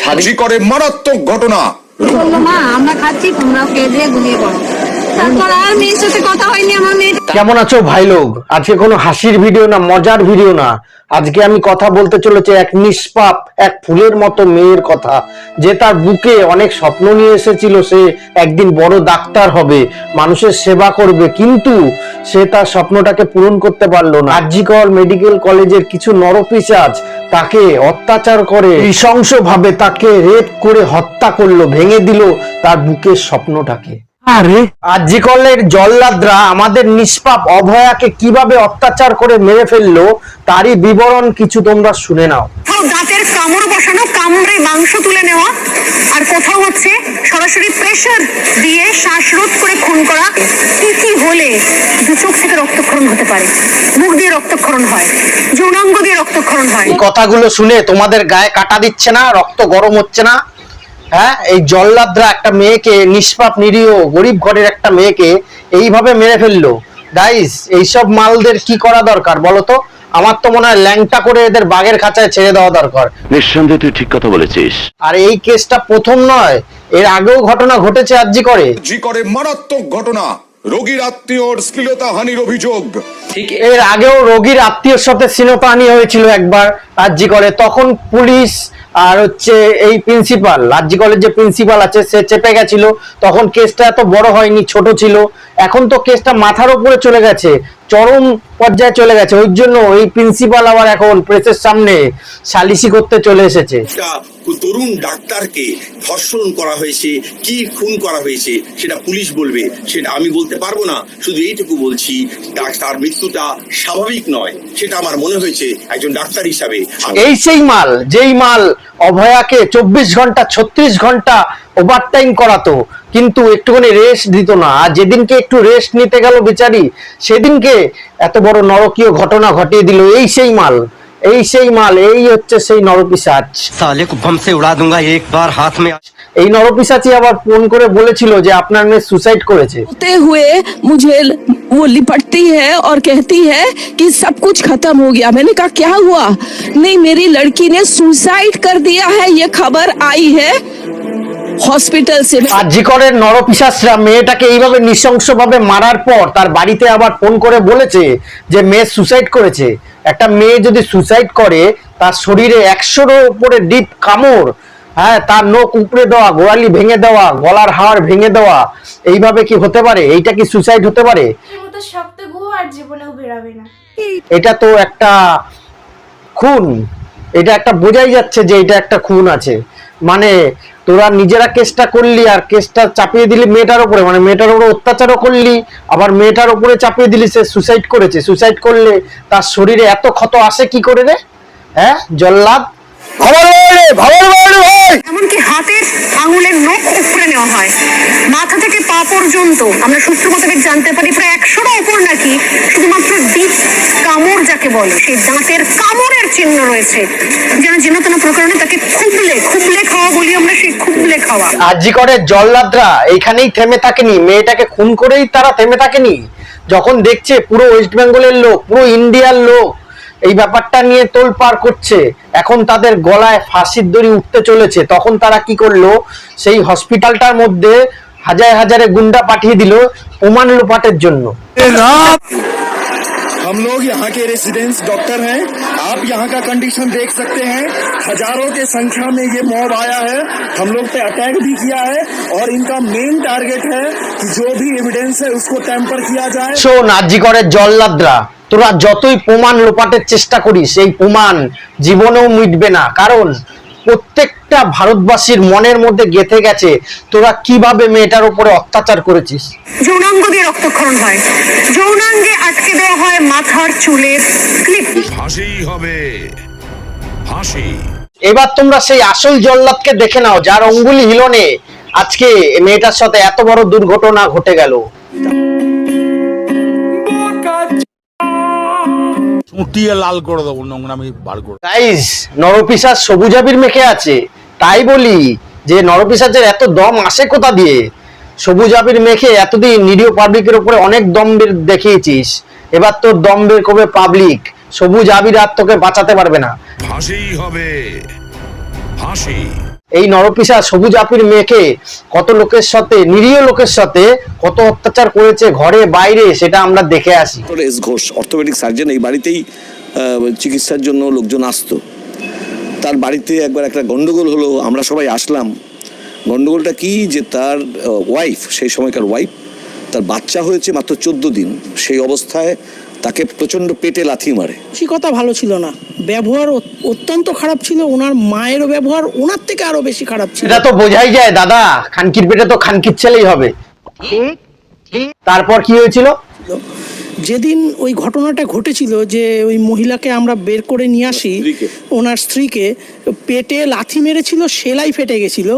সাজি করে মারাত্মক ঘটনা। বলল মা আমরা খাচ্ছি তোমরাও খেয়ে দিয়ে ঘুমিয়ে পড়ো তারপর আর মেয়ের সাথে কথা হয়নি আমার মেয়ে। কেমন আছো ভাই লোক? আজকে কোনো হাসির ভিডিও না মজার ভিডিও না। আজকে আমি কথা বলতে চলেছি এক নিষ্পাপ এক ফুলের মতো মেয়ের কথা যে তার বুকে অনেক স্বপ্ন নিয়ে এসেছিল সে একদিন বড় ডাক্তার হবে মানুষের সেবা করবে কিন্তু সে তার স্বপ্নটাকে পূরণ করতে পারল না। আরজিকর মেডিকেল কলেজের কিছু নরপিসাজ তাকে অত্যাচার করে নৃশংস ভাবে তাকে রেপ করে হত্যা করল ভেঙে দিল তার বুকের স্বপ্নটাকে। আরে! আজিকলের জল্লাদরা আমাদের নিষ্পাপ অভয়াকে কীভাবে অত্যাচার করে মেরে ফেলল তারই বিবরণ কিছু তোমরা শুনে নাও। দাঁতের কামড় মাংস তুলে নেওয়া। আর কোথাও হচ্ছে সরাসরি প্রেশার দিয়ে শ্বাসরোধ করে খুন করা। কি কি হলে দু চোখ থেকে রক্তক্ষরণ হতে পারে? মুখ দিয়ে রক্তক্ষরণ হয়, যৌনাঙ্গ দিয়ে রক্তক্ষরণ হয়। কথাগুলো শুনে তোমাদের গায়ে কাটা দিচ্ছে না, রক্ত গরম হচ্ছে না। হ্যাঁ এই জল্লাদরা একটা মেয়েকে, নিষ্পাপ, নিরীহ, গরিব ঘরের একটা মেয়েকে এইভাবে মেরে ফেলল। গাইস এইসব মালদের কি করা দরকার বলো তো? আমার তো মনে হয় ল্যাংটা করে এদের বাঘের খাঁচায় ছেড়ে দেওয়া দরকার। নিঃসন্দেহে তুই ঠিক কথা বলেছিস। আর এই কেসটা প্রথম নয় এর আগেও ঘটনা ঘটেছে আরজি করে। জি করে মারাত্মক ঘটনা রোগীর আত্মীয়র শ্লীলতা হানির অভিযোগ। এর আগেও রোগীর আত্মীয়র সাথে সিনোপানি হয়েছিল একবার রাজ্যি করে। তখন পুলিশ আর হচ্ছে এই প্রিন্সিপাল রাজ্যি কলের যে প্রিন্সিপাল আছে সে চেপে গেছিল। তখন কেসটা এত বড় হয়নি ছোট ছিল। এখন তো কেসটা মাথার উপরে চলে গেছে। চরম পর্যায়ে চলে গেছে। ওই জন্য ওই প্রিন্সিপাল আবার এখন প্রেসের সামনে সালিসি করতে চলে এসেছে। তরুণ ডাক্তারকে ধর্ষণ করা হয়েছে কি খুন করা হয়েছে সেটা পুলিশ বলবে সেটা আমি বলতে পারব না। শুধু এইটুকু বলছি তার মৃত্যুটা স্বাভাবিক নয় সেটা আমার মনে হয়েছে একজন ডাক্তার হিসাবে। এই সেই মাল যেই মাল অভয়াকে চব্বিশ ঘণ্টা, ছত্রিশ ঘণ্টা ওভারটাইম করাতো, কিন্তু একটুখানি রেস্ট দিত না। আর যেদিনকে একটু রেস্ট নিতে গেল বিচারি, সেদিনকে এত বড় নরকীয় ঘটনা ঘটিয়ে দিল এই সেই মাল। এই সেই মাল এই হচ্ছে সেই নরপিসাচ साले को बम से उड़ा दूंगा एक बार हाथ में এই নরপিসাচি আবার ফোন করে বলেছিল যে আপনার মেয়ে সুসাইড করেছে होते हुए मुझे वो लिपटती है और कहती है कि सब कुछ खत्म हो गया मैंने कहा क्या हुआ नहीं मेरी लड़की ने सुसाइड कर दिया है ये खबर आई है हॉस्पिटल से আজিকরের নরপিসাসরা মেয়েটাকে এইভাবে নৃশংসভাবে মারার পর তার বাড়িতে আবার ফোন করে বলেছে যে মেয়ে সুসাইড করেছে একটা মেয়ে যদি সুসাইড করে তার শরীরে একশোর উপরে ডিপ কামড় হ্যাঁ তার নখ উপড়ে দেওয়া গোড়ালি ভেঙে দেওয়া গলার হাড় ভেঙে দেওয়া এইভাবে কি হতে পারে? এইটা কি সুসাইড হতে পারে? আর জীবনেও বেরাবে না। এটা তো একটা খুন। এটা একটা বোঝাই যাচ্ছে যে এটা একটা খুন আছে। মানে তোরা নিজেরা কেসটা করলি আর কেসটা চাপিয়ে দিলি মেয়েটার উপরে মানে মেয়েটার উপরে অত্যাচারও করলি আবার মেয়েটার উপরে চাপিয়ে দিলি সে সুসাইড করেছে। সুসাইড করলে তার শরীরে এত ক্ষত আসে কি করে রে? হ্যাঁ? জল্লাদ? এমনকি হাতের আঙুলের নখ নেওয়া হয়। মাথা থেকে পা পর্যন্ত আমরা সূত্র মোতাবেক জানতে পারি প্রায় একশোরও ওপর নাকি শুধুমাত্র ডিপ যাকে বলে সেই দাঁতের কামড়ের চিহ্ন রয়েছে। যেন যেন তেন প্রকারণে তাকে খুবলে খুবলে খাওয়া বলি আমরা সেই খুবলে খাওয়া। আরজি করে জল্লাদরা এইখানেই থেমে থাকেনি। মেয়েটাকে খুন করেই তারা থেমে থাকেনি। যখন দেখছে পুরো ওয়েস্ট বেঙ্গলের লোক পুরো ইন্ডিয়ার লোক এই ব্যাপারটা নিয়ে তোল পার করছে এখন তাদের গলায় ফাঁসির দড়ি উঠতে চলেছে। তখন তারা কি করল? সেই হসপিটালটার মধ্যে হাজার হাজারে গুন্ডা পাঠিয়ে দিল প্রমাণ লোপাটের জন্য। हम लोग यहाँ के रेसिडेंट्स डॉक्टर हैं आप यहाँ का कंडीशन देख सकते हैं हजारों के संख्या में ये मॉब आया है हम लोग पे अटैक भी किया है और इनका मेन टारगेट है कि जो भी एविडेंस है उसको टेम्पर किया जाए শোন আরজি করে জল্লাদরা তোরা যতই প্রমাণ লোপাটের চেষ্টা করিস এই প্রমাণ জীবনেও মিটবে না কারণ প্রত্যেকটা ভারতবাসীর মনের মধ্যে গেঁথে গেছে তোরা কীভাবে মেয়েটার উপরে অত্যাচার করেছিস? যৌনাঙ্গ দিয়ে রক্তক্ষরণ হয়। যৌনাঙ্গে আটকে দেওয়া হয় মাথার চুলের ক্লিপ ফাঁসি হবে। ফাঁসি এবার তোমরা সেই আসল জল্লাদকে দেখে নাও যার অঙ্গুলি হিলনে আজকে মেয়েটার সাথে এত বড় দুর্ঘটনা ঘটে গেল। চুটিয়ে লাল করে দেবো নোংরামি বার করে গাইস নরপিসার সবুজাবির মেখে আছে। তাই বলি যে নরপিসাচের এত দম আসে কোথা দিয়ে? সবুজাবির মেখে এতদিন নিরীহ পাবলিকের উপরে অনেক দম বের দেখিয়েছিস। এবার তোর দম বের করবে পাবলিক। সবুজ আবির আর তোকে বাঁচাতে পারবে না। ফাঁসি হবে। ফাঁসি। এই নরপিসা সবুজ আপির মেয়েকে কত লোকের সাথে, নিরীহ লোকের সাথে কত অত্যাচার করেছে ঘরে, বাইরে, সেটা আমরা দেখে আসি। এস ঘোষ, অর্থোপেডিক সার্জন, এই বাড়িতেই চিকিৎসার জন্য লোকজন আসতো। তার বাড়িতে একবার একটা গন্ডগোল হলো, আমরা সবাই আসলাম। গন্ডগোলটা কি যে তার ওয়াইফ সেই সময়কার ওয়াইফ তার বাচ্চা হয়েছে মাত্র চোদ্দ দিন। সেই অবস্থায় তাকে প্রচণ্ড পেটে লাথি মারে। কথা ভালো ছিল না। ব্যবহার অত্যন্ত খারাপ ছিল ওনার মায়েরও ব্যবহার ওনার থেকে আরও বেশি খারাপ ছিল। সেটা তো বোঝাই যায় দাদা খানকির পেটে তো খানকির ছেলেই হবে। তারপর কি হয়েছিল? যেদিন ওই ঘটনাটা ঘটেছিল যে ওই মহিলাকে আমরা বের করে নিয়ে আসি ওনার স্ত্রীকে পেটে লাথি মেরেছিল সেলাই ফেটে গেছিল।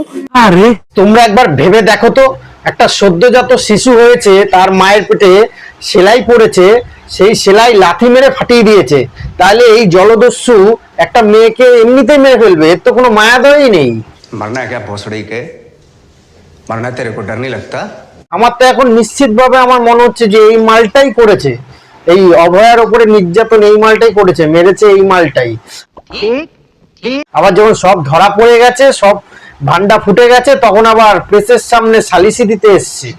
আরে তোমরা একবার ভেবে দেখো তো একটা সদ্যজাত শিশু হয়েছে তার মায়ের পেটে সেলাই পড়েছে সেই সেলাই লাথি মেরে ফাটিয়ে দিয়েছে তাহলে এই জলদস্যু একটা মেয়েকে এমনিতেই মেরে ফেলবে এর তো কোনো মায়া দয়ই নেই मरना क्या भोसड़ी के मरना तेरे को डर नहीं लगता আমার তো এখন নিশ্চিতভাবে আমার মনে হচ্ছে যে এই মালটাই করেছে এই অভয়ার ওপরে নির্যাতন এই মালটাই করেছে মেরেছে এই মালটাই আবার যখন সব ধরা পড়ে গেছে সব ভান্ডা ফুটে গেছে তখন আবার প্রেসের সামনে সালিসি দিতে এসছে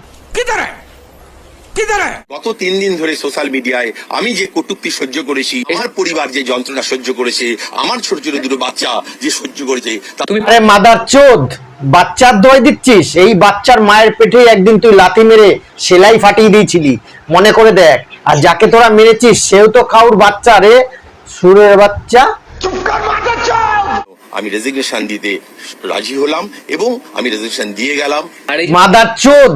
গত তিন দিন ধরে সোশ্যাল মিডিয়ায় আমি যে কটূক্তি সহ্য করেছি আমার পরিবার যে যন্ত্রণা সহ্য করেছে আমার ছোট ছোট দুটো বাচ্চা যে সহ্য করেছে তা আরে মাদার চোদ বাচ্চার দিচ্ছিস? এই বাচ্চার মায়ের পেটে একদিন তুই লাথি মেরে সেলাই ফাটিয়ে দিয়েছিলি। মনে করে দেখ আর যাকে তোরা মেরেছিস সেও তো কাউর বাচ্চা রে সুরের বাচ্চা। আমি রেজিগনেশন দিতে রাজি হলাম এবং আমি রেজিগনেশন দিয়ে গেলাম। মাদার চোদ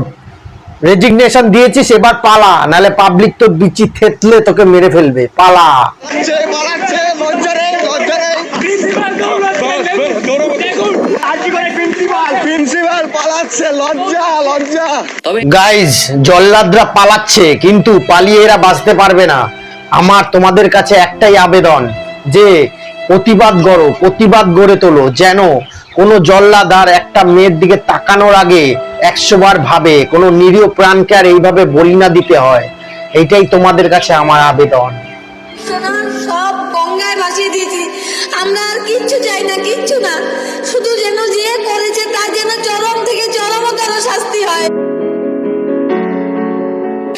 রেজিগনেশন দিয়েছিস, এবার পালা। নালে পাবলিক তো বিচি থেতলে তোকে মেরে ফেলবে। পালা। গাইজ জল্লাদরা পালাচ্ছে, কিন্তু পালিয়ে এরা বাঁচতে পারবে না। আমার তোমাদের কাছে একটাই আবেদন, যে প্রতিবাদ গড়ো প্রতিবাদ গড়ে তোলো। যেন কোনো জল্লাদ আর একটা মেয়ের দিকে তাকানোর আগে একশো বার ভাবে, কোনো নিরীহ প্রাণকে আর এইভাবে বলি না দিতে হয়। এইটাই তোমাদের কাছে আমার আবেদন। সব চাই না, কিচ্ছু না। শুধু যেন যে করেছে তা যেন চরম থেকে চরমতর শাস্তি হয়।